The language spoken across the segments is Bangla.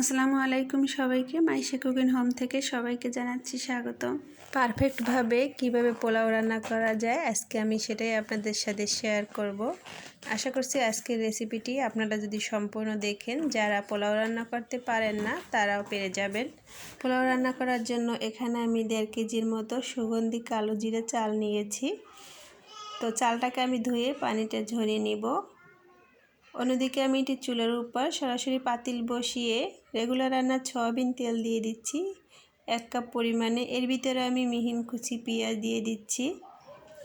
আসসালামু আলাইকুম সবাইকে মাইশা কুকিং হোম থেকে সবাইকে জানাচ্ছি স্বাগত। পারফেক্টভাবে কীভাবে পোলাও রান্না করা যায় আজকে আমি সেটাই আপনাদের সাথে শেয়ার করব। আশা করছি আজকের রেসিপিটি আপনারা যদি সম্পূর্ণ দেখেন, যারা পোলাও রান্না করতে পারেন না, তারাও পেরে যাবেন। পোলাও রান্না করার জন্য এখানে আমি দেড় কেজির মতো সুগন্ধি কালো জিরে চাল নিয়েছি। তো চালটাকে আমি ধুয়ে পানিটা ঝরিয়ে নিব। অন্যদিকে আমি এটি চুলের উপর সরাসরি পাতিল বসিয়ে রেগুলার রান্নার সয়াবিন তেল দিয়ে দিচ্ছি। এক কাপ পরিমাণে। এর ভিতরে আমি মিহিন কুচি পেঁয়াজ দিয়ে দিচ্ছি।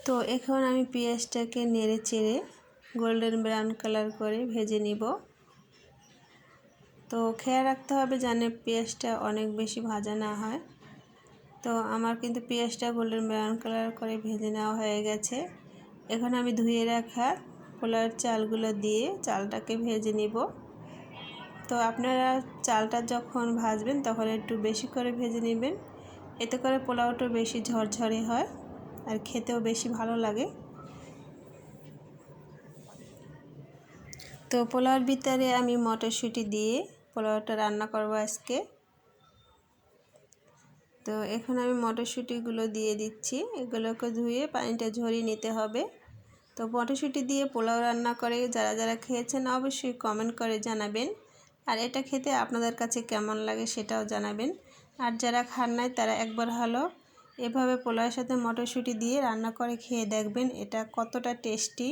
তো এখন আমি পেঁয়াজটাকে নেড়ে চেড়ে গোল্ডেন ব্রাউন কালার করে ভেজে নিব। তো খেয়াল রাখতে হবে জানে পেঁয়াজটা অনেক বেশি ভাজা না হয়। তো আমার কিন্তু পেঁয়াজটা গোল্ডেন ব্রাউন কালার করে ভেজে নেওয়া হয়ে গেছে। এখন আমি ধুয়ে রাখা পোলার চালগুলো দিয়ে চালটাকে ভেজে নিব। তো আপনারা চালটা যখন ভাজবেন তখন একটু বেশি করে ভেজে নেবেন। এতে করে পোলাওটা বেশি ঝরঝরে হয় আর খেতেও বেশি ভালো লাগে। তো পোলাওর ভিতরে আমি মটরশুঁটি দিয়ে পোলাওটা রান্না করব আজকে। তো এখন আমি মটরশুঁটিগুলো দিয়ে দিচ্ছি। এগুলোকে ধুয়ে পানিটা ঝরিয়ে নিতে হবে। তো মটরশুঁটি দিয়ে পোলাও রান্না করে যারা যারা খেয়েছেন অবশ্যই কমেন্ট করে জানাবেন। আর এটা খেতে আপনাদের কাছে কেমন লাগে সেটাও জানাবেন। আর যারা খান নাই তারা একবার হলো এভাবে পোলাওয়ের সাথে মটরশুঁটি দিয়ে রান্না করে খেয়ে দেখবেন এটা কতটা টেস্টি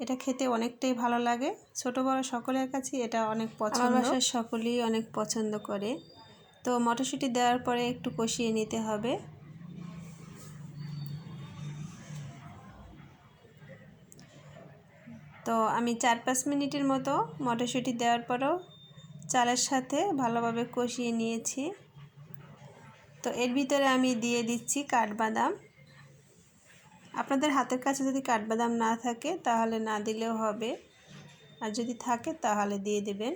এটা খেতে অনেকটাই ভালো লাগে। ছোট বড় সকলের কাছে এটা অনেক পছন্দ। বাসার সকলেই অনেক পছন্দ করে। তো মটরশুঁটি দেওয়ার পরে একটু কষিয়ে নিতে হবে। তো আমি চার পাঁচ মিনিটের মতো মটরশুঁটি দেওয়ার পরও চালের সাথে ভালোভাবে কষিয়ে নিয়েছি। তো এর ভিতরে আমি দিয়ে দিচ্ছি কাঠবাদাম। আপনাদের হাতের কাছে যদি কাঠবাদাম না থাকে তাহলে না দিলেও হবে। আর যদি থাকে তাহলে দিয়ে দেবেন।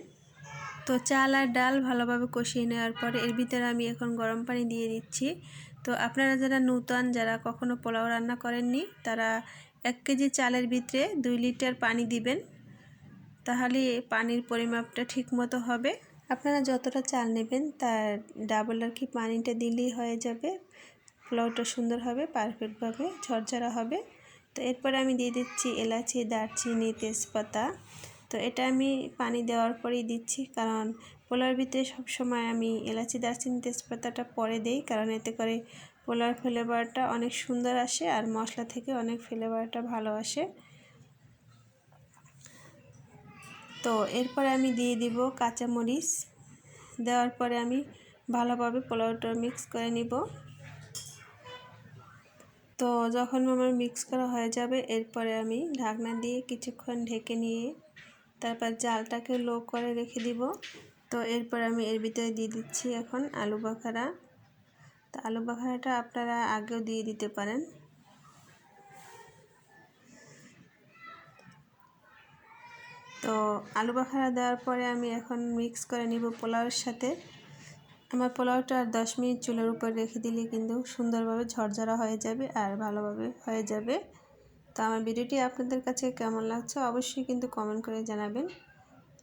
তো চাল আর ডাল ভালোভাবে কষিয়ে নেওয়ার পরে এর ভিতরে আমি এখন গরম পানি দিয়ে দিচ্ছি। তো আপনারা যারা নূতন, যারা কখনো পোলাও রান্না করেননি, তারা এক কেজি চালের ভিতরে দুই লিটার পানি দিবেন। তাহলে পানির পরিমাপটা ঠিকমতো হবে। আপনারা যতটা চাল নেবেন তার ডাবল আর কি পানিটা দিলেই হয়ে যাবে। পোলাওটা সুন্দর হবে পারফেক্টভাবে ঝরঝরা হবে। তো এরপরে আমি দিয়ে দিচ্ছি এলাচি, দারচিনি, তেজপাতা। তো এটা আমি পানি দেওয়ার পরেই দিচ্ছি। কারণ পোলার ভিতরে সবসময় আমি এলাচি, দারচিনি, তেজপাতাটা পরে দেই। কারণ এতে করে পোলার ফ্লেভারটা অনেক সুন্দর আসে আর মশলা থেকে অনেক ফ্লেভারটা ভালো আসে। তো এরপরে আমি দিয়ে দিব কাঁচামরিচ। দেওয়ার পরে আমি ভালোভাবে পোলাওটা মিক্স করে নিব। তো যখন আমার মিক্স করা হয়ে যাবে, এরপরে আমি ঢাকনা দিয়ে কিছুক্ষণ ঢেকে নিয়ে তারপর জালটাকে লো করে রেখে দিব। তো এরপর আমি এর ভিতরে দিয়ে দিচ্ছি এখন আলু বাখারা। তো আলু বাখারাটা আপনারা আগেও দিয়ে দিতে পারেন। তো আলু বাখারা দেওয়ার পরে আমি এখন মিক্স করে নিব পোলাওয়ের সাথে। আমার পোলাওটা আর দশ মিনিট চুলের উপর রেখে দিলে কিন্তু সুন্দরভাবে ঝরঝরা হয়ে যাবে আর ভালোভাবে হয়ে যাবে। তো আমার ভিডিওটি আপনাদের কাছে কেমন লাগছে অবশ্যই কিন্তু কমেন্ট করে জানাবেন।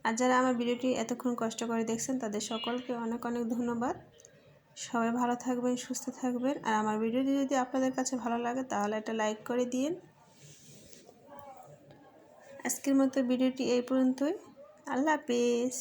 আর যারা আমার ভিডিওটি এতক্ষণ কষ্ট করে দেখছেন, তাদের সকলকে অনেক অনেক ধন্যবাদ। সবাই ভালো থাকবেন, সুস্থ থাকবেন। আর আমার ভিডিওটি যদি আপনাদের কাছে ভালো লাগে, তাহলে একটা লাইক করে দিন। আজকের মতো ভিডিওটি এই পর্যন্তই। আল্লাহ হাফিজ।